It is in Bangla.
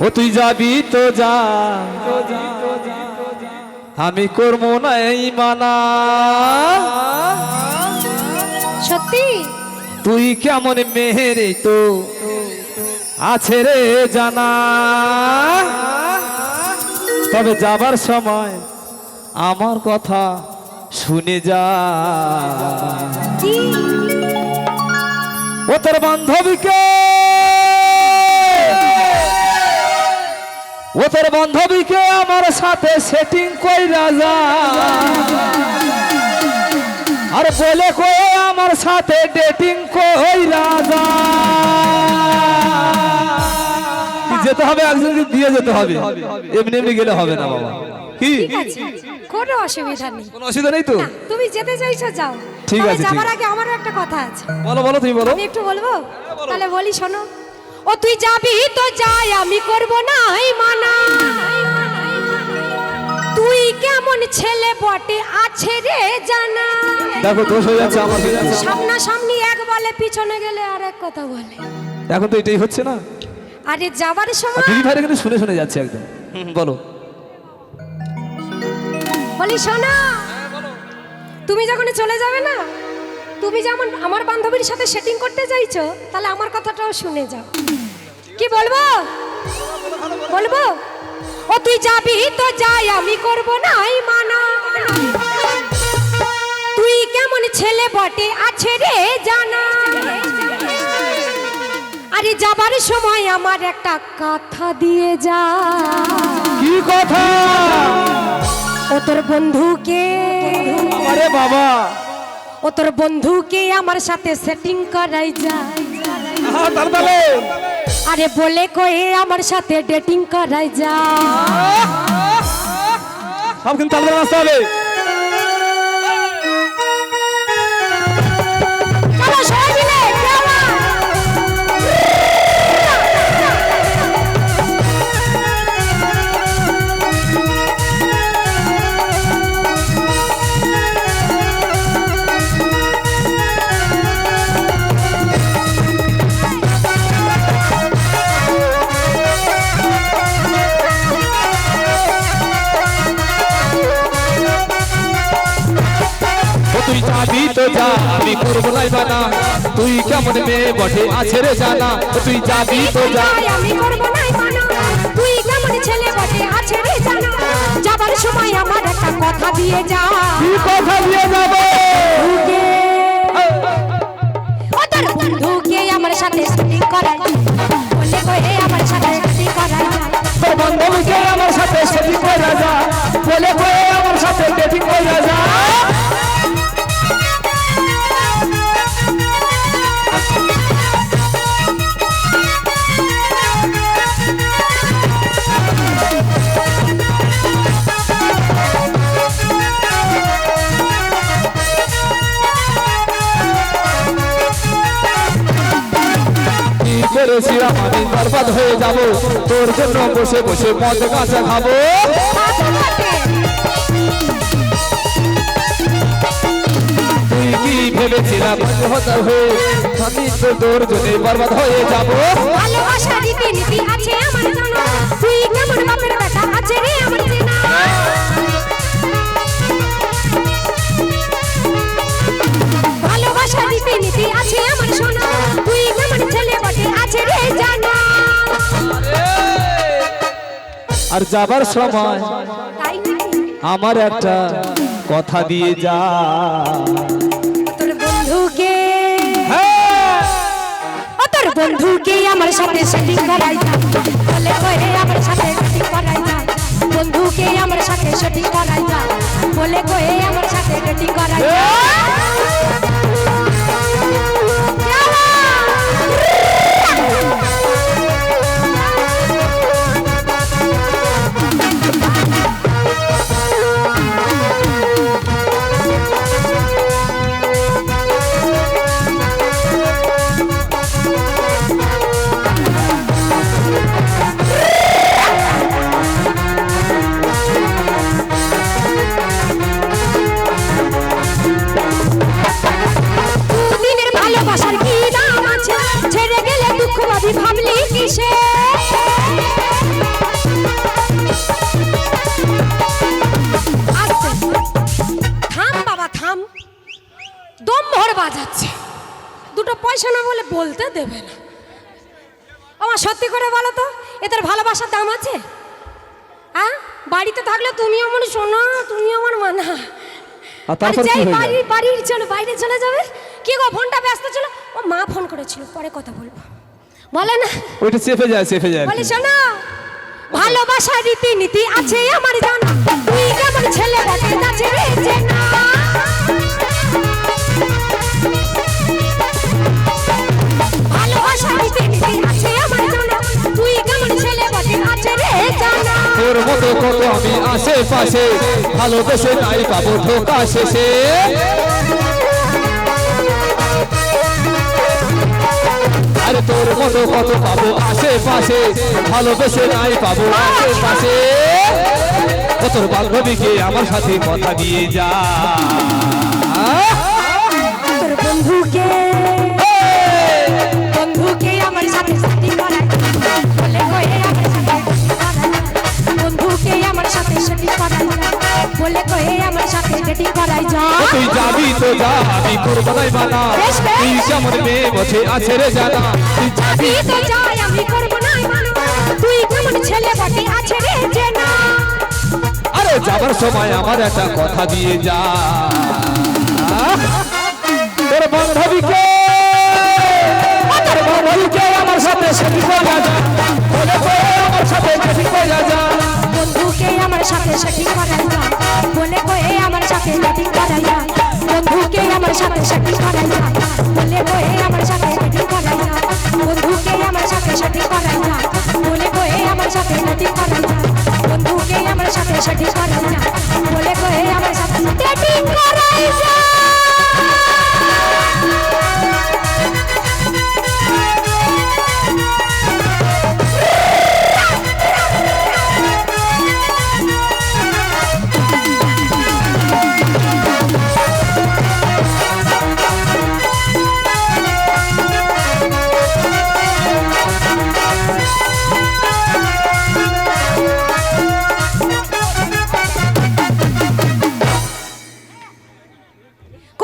ও তুই যাবি তো যা। আমি করব না এই মানা। সত্যি? তুই কেমন মেহেরে তো? আছে রে জানা। তবে যাবার সময় আমার কথা শুনে যা। ও তোর বান্ধবীকে ও তোর বান্ধবীকে আমার সাথে সেটিং কই রাজা আর বলে কই আমার সাথে ডেটিং কই রাজা যেতে হবে একজনকে দিয়ে যেতে হবে? এমনি এমনি গেলে হবে না বাবা। কি? ঠিক আছে কোনো অসুবিধা নেই। কোনো অসুবিধা নেই তো? তুমি যেতে চাইছো যাও। ঠিক আছে, যাবার আগে আমারও একটা কথা আছে। বলো বলো তুমি বলো। আমি একটু বলব? তাহলে বলি শোনো। ও তুই যাবি তো যাই আমি করব না এই মানা। তুই কেমন ছেলে বটে আছে রে জানা। দেখো দোষ হয়ে যাচ্ছে আমার সামনা সামনি এক বলে পিছনে গেলে আর এক কথা বলে। এখন তো এটাই হচ্ছে না। আরে যাবার সময় দিদি ভাইরা কিন্তু শুনে শুনে যাচ্ছে একদম। হুম, বলো। বলি শোনো তুমি যখন চলে যাবে না তুমি যেমন আমার বান্ধবীর সাথে সেটিং করতে চাইছো তাহলে আমার কথাটাও শুনে যাও। কি বলব? বলব? ও তুই যাবি তো যাই আমি করব না মানা। তুই কেমন ছেলে বটে আছে রে জানা। আরে যাবার সময় আমার একটা কথা দিয়ে যা। কি কথা? ও তোর বন্ধুকে। আরে বাবা। ও তোর বন্ধুকে আমার সাথে সেটিং করাই যায়। আরে বলে কয়ে আমার সাথে ডেটিং করাই যায়। সব কিন্তু আসতে হবে। যাবি তো যা আমি করব নাই বানা। তুই কেমন মেয়ে বটে আছে রে জানা। তুই যাবি তো যা। আমি করব না বানা। তুই কেমন ছেলে বটে আছে রে জানা। যাবার সময় আমার একটা কথা দিয়ে যা। কি কথা দিয়ে যাব? কি আমি বরবাদ হয়ে যাব। তোর জন্য বসে বসে মদ গাঁজা খাব। তুই কি ভেবেছিলাম হতা হয়ে আমি তো তোর জন্য বরবাদ হয়ে যাব। আমার জানা। তুই কেমন বাপের বেটা? আছে রে আমার চেনা। আর যাবার সময় আমার একটা কথা দিয়ে যা। তোর বন্ধুকে। হ্যাঁ! তোর বন্ধুকে আমার সাথে সেটিং করাই যা বলে কয়ে আমার সাথে সেটিং করাই যা বন্ধুকে আমার সাথে সেটিং করাই যা বলে কয়ে আমার সাথে সেটিং করাই না বলে বলতে দেবে না। আমার সত্যি করে বলো তো এদের ভালোবাসার দাম আছে? হ্যাঁ? বাড়িতে থাকলে তুমি আমার শোনা তুমি আমার মানা। বাড়ির চলো বাইরে চলে যাবে? কি গো ফোনটা ব্যস্ত ছিল? ও মা ফোন করেছিল পরে কথা বলব। বলে না? ওইটা চেপে যায় চেপে যায় বলে শোনো ভালোবাসা রীতি নীতি আছে আমার জানা। তুই কেমন ছেলে বটে নাচে রে চেনা তোর মতো কত আমি আশেপাশে? ভালোবেসে নাই পাবো ঢোকা শেষে। আরে তোর মতো কত পাবো আশেপাশে। ভালোবেসে নাই পাবো আশেপাশে। তোর বান্ধবীকে আমার সাথে কথা দিয়ে যা। আমি করব নাই মানা বেশ, বেশ। তুই মেয়ে বসে আছে রে জানা। যাবি তো যাই আমি করব না তুই কেমন ছেলে বটে? আছে রে যে না আরে যাবার সময় আমার একটা কথা দিয়ে যা। তোর বান্ধবীকে তোর বান্ধবীকে আমার সাথে সেটি করে যা আমার সাথে সেটি করে যা বন্ধুকে আমার সাথে সেটিং করাই আমার সাথে নাতি করাই না। বন্ধুকে আমার সাথে সাথে করাই না। বলে কয়ে আমার সাথে নাতি করাই না। বন্ধুকে আমার সাথে সাথে করাই না। বলে কয়ে আমার সাথে করাই না।